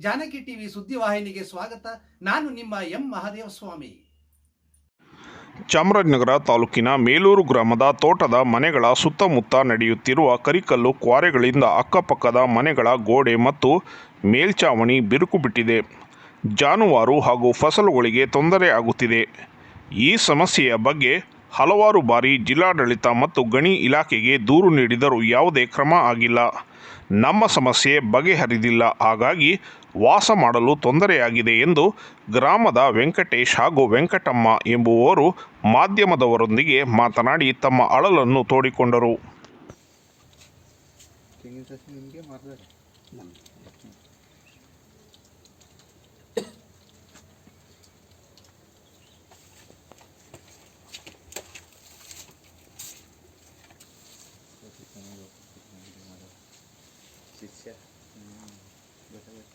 Janaki TV ಸುದ್ದಿವಾಹಿನಿಗೆ ಸ್ವಾಗತ. ನಾನು ನಿಮ್ಮ ಎಂ ಮಹಾದೇವ ಸ್ವಾಮಿ. ಚಾಮರಾಜನಗರ ತಾಲೂಕಿನ ಮೇಲೂರು ಗ್ರಾಮದ ತೋಟದ ಮನೆಗಳ ಸುತ್ತಮುತ್ತ ನಡೆಯುತ್ತಿರುವ ಕರಿಕಲ್ಲು ಕ್ವಾರೆಗಳಿಂದ ಅಕ್ಕಪಕ್ಕದ ಮನೆಗಳ ಗೋಡೆ ಮತ್ತು ಮೇಲ್ಛಾವಣಿ ಬಿರುಕು ಬಿಟ್ಟಿದೆ. ಜಾನುವಾರು ಹಾಗೂ ಫಸಲುಗಳಿಗೆ ತೊಂದರೆ ಆಗುತ್ತಿದೆ. ಈ ಸಮಸ್ಯೆಯ ಬಗ್ಗೆ ಹಲವಾರು ಬಾರಿ ಜಿಲ್ಲಾಡಳಿತ ಮತ್ತು ಗಣಿ ಇಲಾಖೆಗೆ ದೂರು ನೀಡಿದರೂ ಯಾವುದೇ ಕ್ರಮ ಆಗಿಲ್ಲ. ನಮ್ಮ ಸಮಸ್ಯೆ ಬಗೆಹರಿದಿಲ್ಲ. ಹಾಗಾಗಿ ವಾಸ ಮಾಡಲು ತೊಂದರೆಯಾಗಿದೆ ಎಂದು ಗ್ರಾಮದ ವೆಂಕಟೇಶ್ ಹಾಗೂ ವೆಂಕಟಮ್ಮ ಎಂಬುವವರು ಮಾಧ್ಯಮದವರೊಂದಿಗೆ ಮಾತನಾಡಿ ತಮ್ಮ ಅಳಲನ್ನು ತೋಡಿಕೊಂಡರು. ಶಿಷ್ಯ ಗೊತ್ತಾಗುತ್ತೆ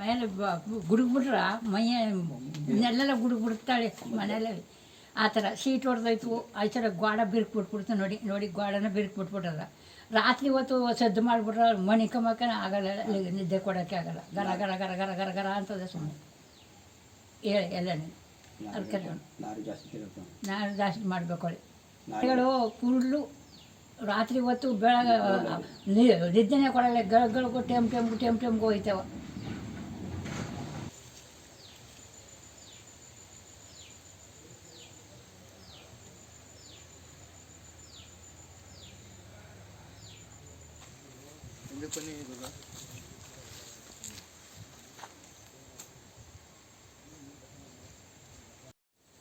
ಮೇಲೆ ಗುಡುಗ್ಬಿಟ್ರ? ಮೈಯ ನೆಲ್ಲೆಲ್ಲ ಗುಡುಗ್ಬಿಡ್ತಾಳೆ ಮನೆಯಲ್ಲೇ ಆ ಥರ ಸೀಟ್ ಹೊಡೆದೋಯ್ತು. ಆ ಥರ ಗ್ವಾಡ ಬಿರ್ಕ್ ಬಿಟ್ಬಿಡ್ತು ನೋಡಿ ನೋಡಿ ಗ್ವಾಡನ ಬಿರ್ಕ್ ಬಿಟ್ಬಿಟ್ರಲ್ಲ ರಾತ್ರಿ ಹೊತ್ತು ಸದ್ದು ಮಾಡಿಬಿಟ್ರೆ ಮಣಿ ಕಮಕನ ಆಗಲ್ಲ, ನಿದ್ದೆ ಕೊಡೋಕ್ಕೆ ಆಗಲ್ಲ. ಗರ ಗರ ಗರ ಗರ ಗರ ಗರ ಅಂತದೆ ಸುಮ್ಮನೆ ಹೇಳಿ ಎಲ್ಲನೇ. ಅದಕ್ಕೆ ನಾರು ಜಾಸ್ತಿ ನಾನು ಜಾಸ್ತಿ ಮಾಡಬೇಕು ಹೇಳು ಫುಲ್ಲು ರಾತ್ರಿ ಹೊತ್ತು ಬೆಳಗ್ಗೆ ನಿದ್ದೆನೇ ಕೊಡಲ್ಲ ಗಳಗಳು ಟೆಮ್ ಟೆಮ್ ಟೆಮ್ ಟೆಮ್ಗೆ ಹೋಯ್ತಾವ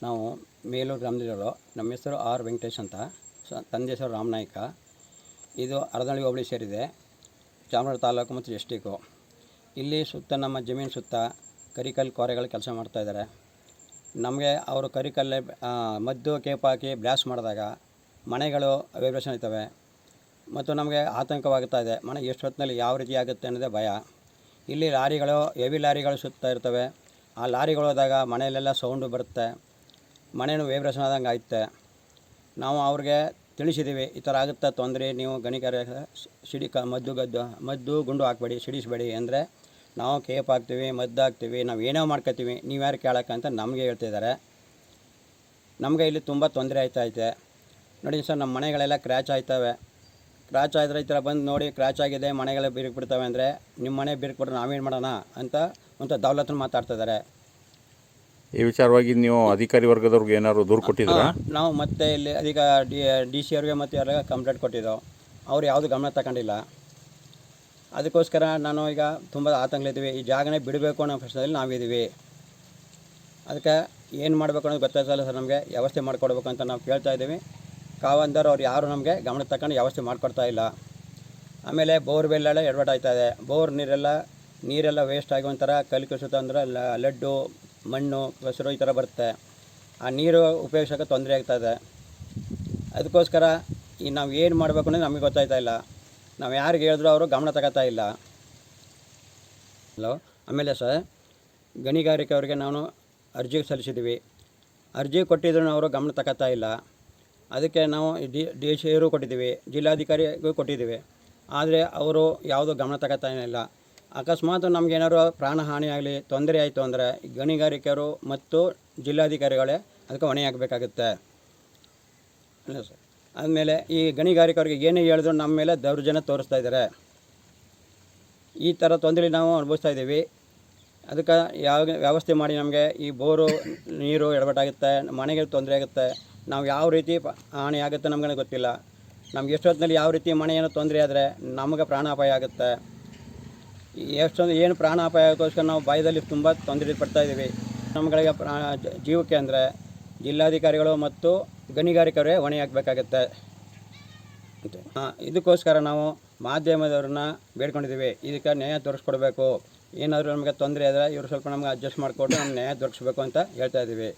ನಾವು ಮೇಲೂರು ಗ್ರಾಮದಲ್ಲಿರೋ ನಮ್ಮ ಹೆಸರು ಆರ್ ವೆಂಕಟೇಶ್ ಅಂತ. ತಂದೆ ಹೆಸರು ರಾಮನಾಯ್ಕ ಇದು ಅರದಳ್ಳಿ ಹೋಬಳಿ ಸೇರಿದೆ, ಚಾಮರಾಜ ತಾಲೂಕು ಮತ್ತು ಡಿಸ್ಟಿಕ್ಕು ಇಲ್ಲಿ ಸುತ್ತ ನಮ್ಮ ಜಮೀನು ಸುತ್ತ ಕರಿಕಲ್ ಕೋರೆಗಳು ಕೆಲಸ ಮಾಡ್ತಾಯಿದ್ದಾರೆ ನಮಗೆ ಅವರು ಕರಿಕಲ್ಲೇ ಮದ್ದು, ಕೇಪ್ ಹಾಕಿ ಬ್ಲಾಸ್ಟ್ ಮಾಡಿದಾಗ ಮನೆಗಳು ವೈಬ್ರೇಷನ್ ಇರ್ತವೆ. ಮತ್ತು ನಮಗೆ ಆತಂಕವಾಗುತ್ತಾ ಇದೆ. ಮನೆ ಎಷ್ಟು ಹೊತ್ತಿನಲ್ಲಿ ಯಾವ ರೀತಿ ಆಗುತ್ತೆ ಅನ್ನೋದೇ ಭಯ. ಇಲ್ಲಿ ಲಾರಿಗಳು ಹೆವಿ ಲಾರಿಗಳು ಸುತ್ತಾ ಇರ್ತವೆ. ಆ ಲಾರಿಗಳು ಹೋದಾಗ ಮನೆಯಲ್ಲೆಲ್ಲ ಸೌಂಡು ಬರುತ್ತೆ. ಮನೇನು ವೈಬ್ರೇಷನ್ ಆದಂಗೆ ಆಯ್ತೆ. ನಾವು ಅವ್ರಿಗೆ ತಿಳಿಸಿದ್ದೀವಿ ಈ ಥರ ಆಗುತ್ತೆ ತೊಂದರೆ, ನೀವು ಗಣಿಗಾರ ಸಿಡಿ ಕ, ಮದ್ದು ಗದ್ದು, ಮದ್ದು ಗುಂಡು ಹಾಕ್ಬೇಡಿ, ಸಿಡಿಸಬೇಡಿ ಅಂದರೆ ನಾವು ಕೇಪ್ ಹಾಕ್ತೀವಿ, ಮದ್ದು ಹಾಕ್ತೀವಿ, ನಾವು ಏನೋ ಮಾಡ್ಕೊತೀವಿ, ನೀವು ಯಾರು ಕೇಳೋಕ್ಕಂತ ಅಂತ ನಮಗೆ ಹೇಳ್ತಿದ್ದಾರೆ. ನಮಗೆ ಇಲ್ಲಿ ತುಂಬ ತೊಂದರೆ ಆಯ್ತಾ ಐತೆ ನೋಡಿ ಸರ್, ನಮ್ಮ ಮನೆಗಳೆಲ್ಲ ಕ್ರ್ಯಾಚ್ ಆಯ್ತವೆ. ಕ್ರ್ಯಾಚ್ ಆದರೆ ಈ ಥರ ಬಂದು ನೋಡಿ, ಕ್ರ್ಯಾಚ್ ಆಗಿದೆ ಮನೆಗಳೇ ಬಿರುಕು ಬಿಡ್ತವೆ ಅಂದರೆ ನಿಮ್ಮ ಮನೆ ಬಿರುಕು ಬಿಟ್ಟರೆ ನಾವೇನು ಮಾಡೋಣ ಅಂತ ಒಂಥ ದೌಲತ್ನ ಮಾತಾಡ್ತಿದ್ದಾರೆ. ಈ ವಿಚಾರವಾಗಿ ನೀವು ಅಧಿಕಾರಿ ವರ್ಗದವ್ರಿಗೆ ಏನಾದ್ರು ದೂರು ಕೊಟ್ಟಿದ್ದೀರಾ? ನಾವು ಮತ್ತೆ ಇಲ್ಲಿ ಅದೀಗ ಡಿ ಡಿ ಸಿ ಅವ್ರಿಗೆ ಮತ್ತು ಯಾರಿಗೆ ಕಂಪ್ಲೇಂಟ್ ಕೊಟ್ಟಿದ್ದೋ, ಅವ್ರು ಯಾವುದು ಗಮನ ತಗೊಂಡಿಲ್ಲ. ಅದಕ್ಕೋಸ್ಕರ ನಾನು ಈಗ ತುಂಬ ಆತಂಕಲಿದ್ದೀವಿ ಈ ಜಾಗನೇ ಬಿಡಬೇಕು ಅನ್ನೋ ಪ್ರಶ್ನೆಯಲ್ಲಿ ನಾವಿದ್ದೀವಿ. ಅದಕ್ಕೆ ಏನು ಮಾಡಬೇಕು ಅನ್ನೋದು ಗೊತ್ತಾಗ್ತಲ್ಲ ಸರ್ ನಮಗೆ. ವ್ಯವಸ್ಥೆ ಮಾಡಿಕೊಡ್ಬೇಕು ಅಂತ ನಾವು ಕೇಳ್ತಾ ಇದ್ದೀವಿ. ಕಾವಂದರ್ ಅವ್ರು ಯಾರು ನಮಗೆ ಗಮನ ತಗೊಂಡು ವ್ಯವಸ್ಥೆ ಮಾಡಿಕೊಡ್ತಾ ಇಲ್ಲ. ಆಮೇಲೆ ಬೋರ್ವೆಲ್ಲೆಲ್ಲ ಎಡವಟ್ ಇದೆ. ಬೋರ್ ನೀರೆಲ್ಲ ನೀರೆಲ್ಲ ವೇಸ್ಟ್ ಆಗಿ ಒಂಥರ ಕಲಿಕೆ ಸುತ್ತ ಅಂದ್ರೆ ಲಡ್ಡು ಮಣ್ಣು ಕೆಸರು ಈ ಥರ ಬರುತ್ತೆ. ಆ ನೀರು ಉಪಯೋಗಿಸೋಕೆ ತೊಂದರೆ ಆಗ್ತಾಯಿದೆ ಅದಕ್ಕೋಸ್ಕರ ಈ ನಾವು ಏನು ಮಾಡಬೇಕು ಅನ್ನೋದು ನಮಗೆ ಗೊತ್ತಾಯ್ತಾ ಇಲ್ಲ. ನಾವು ಯಾರಿಗೆ ಹೇಳಿದ್ರು ಅವರು ಗಮನ ತಗೋತಾ ಇಲ್ಲ. ಹಲೋ, ಆಮೇಲೆ ಸರ್, ಗಣಿಗಾರಿಕೆ ಅವರಿಗೆ ನಾನು ಅರ್ಜಿ ಸಲ್ಲಿಸಿದ್ವಿ ಅರ್ಜಿ ಕೊಟ್ಟಿದ್ರು ಅವರು ಗಮನ ತಗೋತಾ ಇಲ್ಲ. ಅದಕ್ಕೆ ನಾವು ಡಿ ಡಿ ಸಿ ಅವರು ಕೊಟ್ಟಿದ್ದೀವಿ, ಜಿಲ್ಲಾಧಿಕಾರಿಗೂ ಕೊಟ್ಟಿದ್ದೀವಿ. ಆದರೆ ಅವರು ಯಾವುದೂ ಗಮನ ತಗೋತಾ ಇಲ್ಲ. ಅಕಸ್ಮಾತ್ ನಮಗೇನಾದ್ರು ಪ್ರಾಣ ಹಾನಿಯಾಗಲಿ ಆಗಲಿ, ತೊಂದರೆ ಆಯಿತು ಅಂದರೆ ಗಣಿಗಾರಿಕೆಯವರು ಮತ್ತು ಜಿಲ್ಲಾಧಿಕಾರಿಗಳೇ ಅದಕ್ಕೆ ಹೊಣೆ ಆಗಬೇಕಾಗುತ್ತೆ ಅಲ್ಲ ಸರ್. ಆದಮೇಲೆ ಈ ಗಣಿಗಾರಿಕೆಯವ್ರಿಗೆ ಏನೇ ಹೇಳಿದ್ರು ನಮ್ಮ ಮೇಲೆ ದೌರ್ಜನ್ಯ ತೋರಿಸ್ತಾ ಇದ್ದಾರೆ. ಈ ಥರ ತೊಂದರೆ ನಾವು ಅನುಭವಿಸ್ತಾ ಇದ್ದೀವಿ. ಅದಕ್ಕೆ ಯಾವ ವ್ಯವಸ್ಥೆ ಮಾಡಿ ನಮಗೆ ಈ ಬೋರು, ನೀರು ಎಡವಟ್ಟಾಗುತ್ತೆ, ಮನೆಗೆ ತೊಂದರೆ ಆಗುತ್ತೆ. ನಾವು ಯಾವ ರೀತಿ ಹಾನಿ ಆಗುತ್ತೆ ನಮಗೆ ಗೊತ್ತಿಲ್ಲ. ನಮ್ಗೆ ಎಷ್ಟೊತ್ತಿನಲ್ಲಿ ಯಾವ ರೀತಿ ಮನೆ ಏನೋ ತೊಂದರೆ ಆದರೆ ನಮಗೆ ಪ್ರಾಣಾಪಾಯ ಆಗುತ್ತೆ. ಎಷ್ಟೊಂದು ಏನು ಪ್ರಾಣಾಪಾಯ ಆಗೋಸ್ಕರ ನಾವು ಬಾಯದಲ್ಲಿ ತುಂಬ ತೊಂದರೆ ಪಡ್ತಾ ಇದ್ದೀವಿ. ನಮ್ಮಗಳಿಗೆ ಪ್ರಾ ಜೀವಕ್ಕೆ ಅಂದರೆ ಜಿಲ್ಲಾಧಿಕಾರಿಗಳು ಮತ್ತು ಗಣಿಗಾರಿಕೆಯವರೇ ಹೊಣೆ ಹಾಕಬೇಕಾಗತ್ತೆ. ಹಾಂ ಇದಕ್ಕೋಸ್ಕರ ನಾವು ಮಾಧ್ಯಮದವ್ರನ್ನ ಬೇಡ್ಕೊಂಡಿದ್ದೀವಿ. ಇದಕ್ಕೆ ನ್ಯಾಯ ತೋರಿಸ್ಕೊಡ್ಬೇಕು. ಏನಾದರೂ ನಮಗೆ ತೊಂದರೆ ಆದರೆ ಇವರು ಸ್ವಲ್ಪ ನಮಗೆ ಅಡ್ಜಸ್ಟ್ ಮಾಡಿಕೊಟ್ಟು ನಮ್ಗೆ ನ್ಯಾಯ ದೊರಕಿಸ್ಬೇಕು ಅಂತ ಹೇಳ್ತಾ ಇದ್ದೀವಿ.